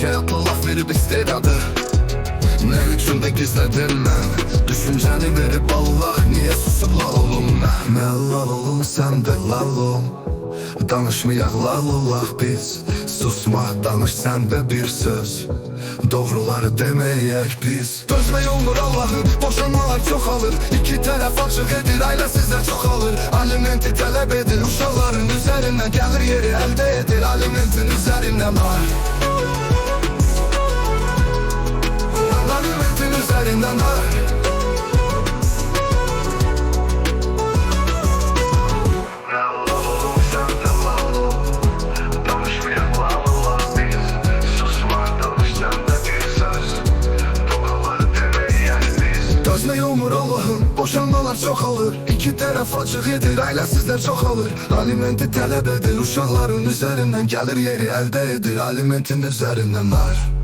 şey aklı laf verip istiradı Ne üçün de gizledin ben Düşünceni verip Allah Niye susup lalım ben Ne lalım sen de lalım Danışmayak lalullah biz. Susma danış sen de bir söz. Doğruları demeyek biz. Dözme olur Allah'ım Boşanmalar çok alır. İki taraf açık edir aile size çok alır. Alimenti talep edir Uşakların üzerinden gelir yeri elde edir. Alimentin üzerinden var Yağmur Allah'ın boşanmalar çok alır İki taraf açık edir ailəsizlər çox alır. Alimenti tələb edir uşaqların üzərindən Gəlir yeri əldə edir alimentin üzərindən var.